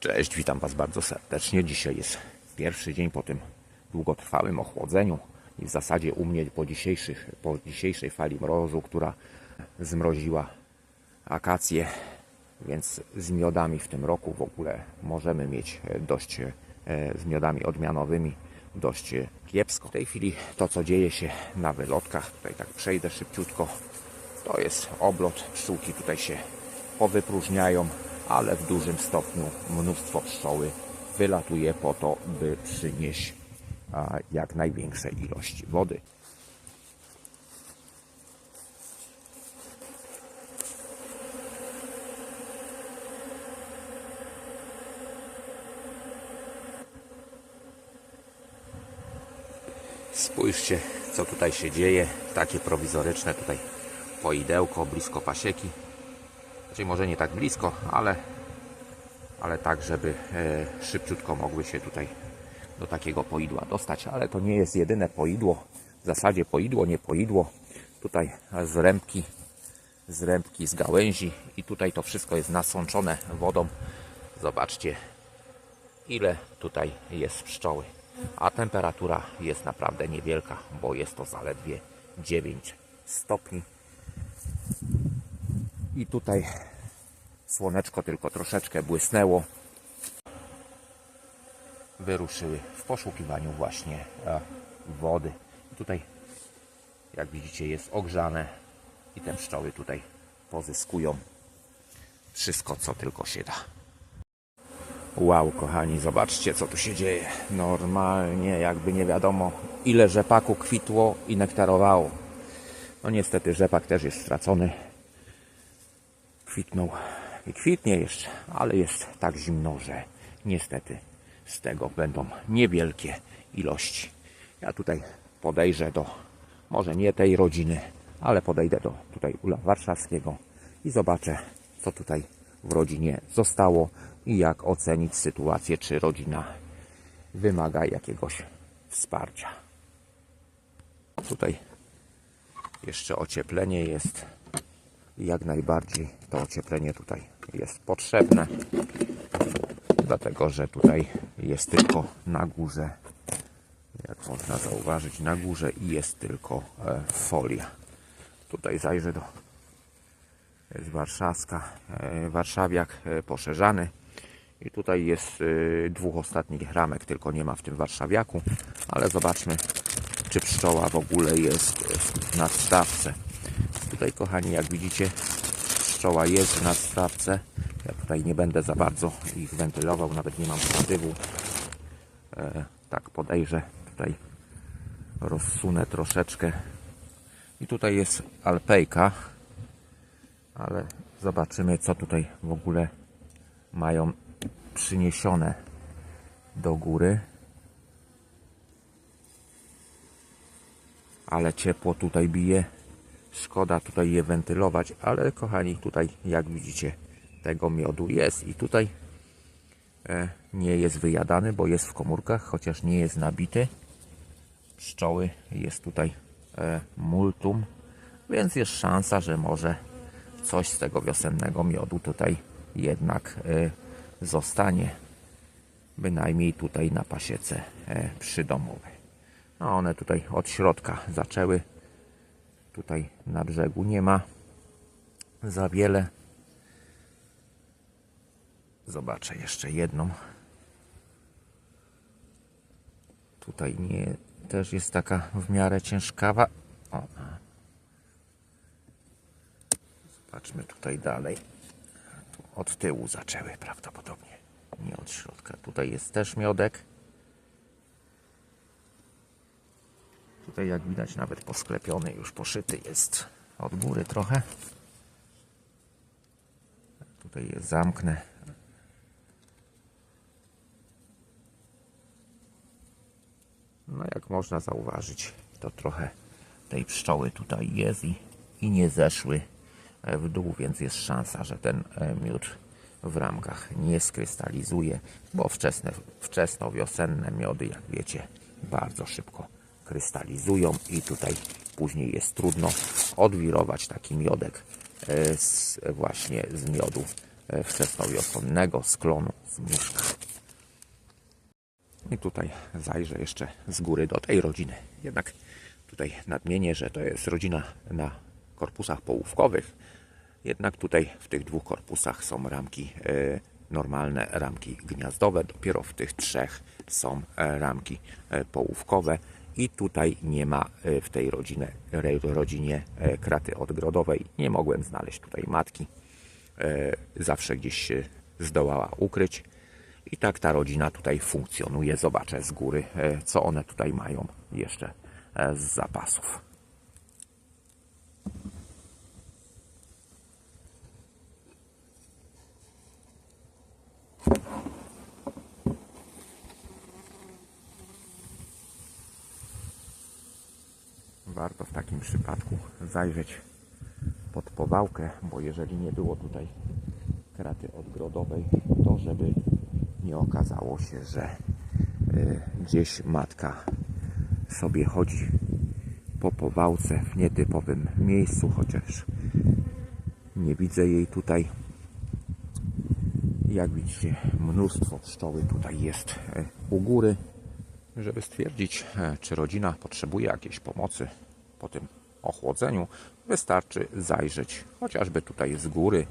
Cześć, witam Was bardzo serdecznie. Dzisiaj jest pierwszy dzień po tym długotrwałym ochłodzeniu i w zasadzie u mnie po, dzisiejszych, po dzisiejszej fali mrozu, która zmroziła akacje, więc z miodami w tym roku w ogóle możemy mieć dość e, z miodami odmianowymi dość kiepsko. W tej chwili to co dzieje się na wylotkach, tutaj tak przejdę szybciutko, to jest oblot, pszczółki tutaj się powypróżniają, ale w dużym stopniu mnóstwo pszczoły wylatuje po to, by przynieść jak największe ilości wody. Spójrzcie, co tutaj się dzieje. Takie prowizoryczne tutaj poidełko blisko pasieki. Czyli może nie tak blisko, ale, ale tak, żeby e, szybciutko mogły się tutaj do takiego poidła dostać. Ale to nie jest jedyne poidło. W zasadzie poidło, nie poidło. Tutaj z rębki, z rębki, z gałęzi i tutaj to wszystko jest nasączone wodą. Zobaczcie, ile tutaj jest pszczoły. A temperatura jest naprawdę niewielka, bo jest to zaledwie 9 stopni. I tutaj słoneczko tylko troszeczkę błysnęło. Wyruszyły w poszukiwaniu właśnie e, wody. Tutaj, jak widzicie, jest ogrzane i te pszczoły tutaj pozyskują wszystko, co tylko się da. Wow, kochani, zobaczcie, co tu się dzieje. Normalnie, jakby nie wiadomo, ile rzepaku kwitło i nektarowało. No niestety, rzepak też jest stracony. Kwitnął kwitnie jeszcze, ale jest tak zimno, że niestety z tego będą niewielkie ilości. Ja tutaj podejrzę do, może nie tej rodziny, ale podejdę do tutaj Ula Warszawskiego i zobaczę, co tutaj w rodzinie zostało i jak ocenić sytuację, czy rodzina wymaga jakiegoś wsparcia. Tutaj jeszcze ocieplenie jest. Jak najbardziej to ocieplenie tutaj jest potrzebne, dlatego że tutaj jest tylko na górze, jak można zauważyć, na górze i jest tylko e, folia. Tutaj zajrzę do jest warszawska, e, warszawiak e, poszerzany. I tutaj jest dwóch ostatnich ramek, tylko nie ma w tym warszawiaku, ale zobaczmy, czy pszczoła w ogóle jest w nadstawce. Tutaj, kochani, jak widzicie, pszczoła jest w nadstawce. Ja tutaj nie będę za bardzo ich wentylował, nawet nie mam statywu. E, tak podejrzę, tutaj rozsunę troszeczkę. I tutaj jest alpejka, ale zobaczymy, co tutaj w ogóle mają przyniesione do góry. Ale ciepło tutaj bije. Szkoda tutaj je wentylować, ale kochani, tutaj jak widzicie, tego miodu jest i tutaj e, nie jest wyjadany, bo jest w komórkach, chociaż nie jest nabity. Pszczoły jest tutaj e, multum, więc jest szansa, że może coś z tego wiosennego miodu tutaj jednak e, zostanie. Bynajmniej tutaj na pasiece przydomowej. No one tutaj od środka zaczęły. Tutaj na brzegu nie ma za wiele. Zobaczę jeszcze jedną. Tutaj nie, też jest taka w miarę ciężkawa. O. Zobaczmy tutaj dalej. Tu od tyłu zaczęły prawdopodobnie. Nie od środka. Tutaj jest też miodek. Tutaj jak widać nawet posklepiony, już poszyty jest od góry trochę. Tutaj jest zamknę. No jak można zauważyć, to trochę tej pszczoły tutaj jest i, i nie zeszły w dół, więc jest szansa, że ten e, miód w ramkach nie skrystalizuje, bo wczesne, wczesno-wiosenne miody, jak wiecie, bardzo szybko krystalizują i tutaj później jest trudno odwirować taki miodek e, z, właśnie z miodu e, wczesnowiosonnego sklonu z mieszka. I tutaj zajrzę jeszcze z góry do tej rodziny. Jednak tutaj nadmienię, że to jest rodzina na korpusach połówkowych. Jednak tutaj w tych dwóch korpusach są ramki e, normalne, ramki gniazdowe. Dopiero w tych trzech są ramki połówkowe. I tutaj nie ma e, w tej rodzinie, rodzinie kraty odgrodowej. Nie mogłem znaleźć tutaj matki. E, Zawsze gdzieś się zdołała ukryć. I tak ta rodzina tutaj funkcjonuje. Zobaczę z góry, e, co one tutaj mają jeszcze z zapasów. Warto w takim przypadku zajrzeć pod powałkę, bo jeżeli nie było tutaj kraty odgrodowej, to żeby nie okazało się, że y, gdzieś matka sobie chodzi po powałce w nietypowym miejscu, chociaż nie widzę jej tutaj. Jak widzicie, mnóstwo pszczoły tutaj jest y, u góry. Żeby stwierdzić, e, czy rodzina potrzebuje jakiejś pomocy po tym ochłodzeniu, wystarczy zajrzeć chociażby tutaj z góry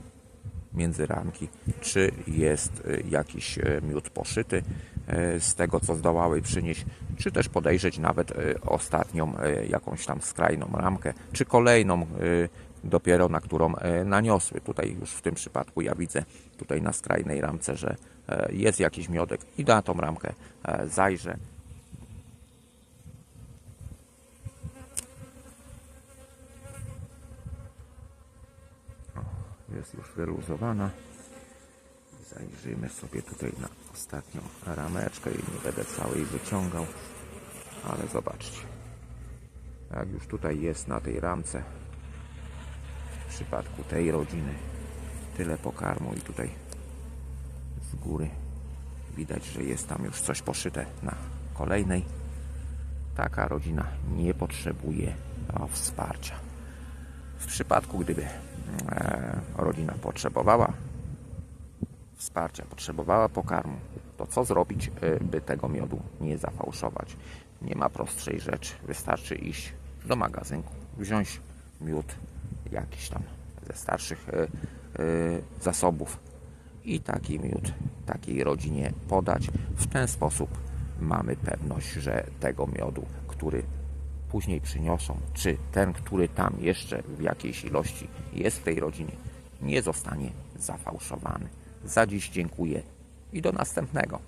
między ramki, czy jest e, jakiś e, miód poszyty z tego, co zdołały przynieść, czy też podejrzeć nawet ostatnią jakąś tam skrajną ramkę, czy kolejną dopiero na którą naniosły. Tutaj już w tym przypadku ja widzę tutaj na skrajnej ramce, że jest jakiś miodek i na tą ramkę zajrzę. Jest już wyluzowana. Zajrzyjmy sobie tutaj na ostatnią rameczkę i nie będę całej wyciągał, ale zobaczcie. Jak już tutaj jest na tej ramce, w przypadku tej rodziny, tyle pokarmu i tutaj z góry widać, że jest tam już coś poszyte na kolejnej. Taka rodzina nie potrzebuje wsparcia. W przypadku, gdyby e, rodzina potrzebowała wsparcia, potrzebowała pokarmu, to co zrobić, e, by tego miodu nie zafałszować? Nie ma prostszej rzeczy. Wystarczy iść do magazynku, wziąć miód jakiś tam ze starszych e, zasobów i taki miód takiej rodzinie podać. W ten sposób mamy pewność, że tego miodu, który później przyniosą, czy ten, który tam jeszcze w jakiejś ilości jest w tej rodzinie, nie zostanie zafałszowany. Za dziś dziękuję i do następnego.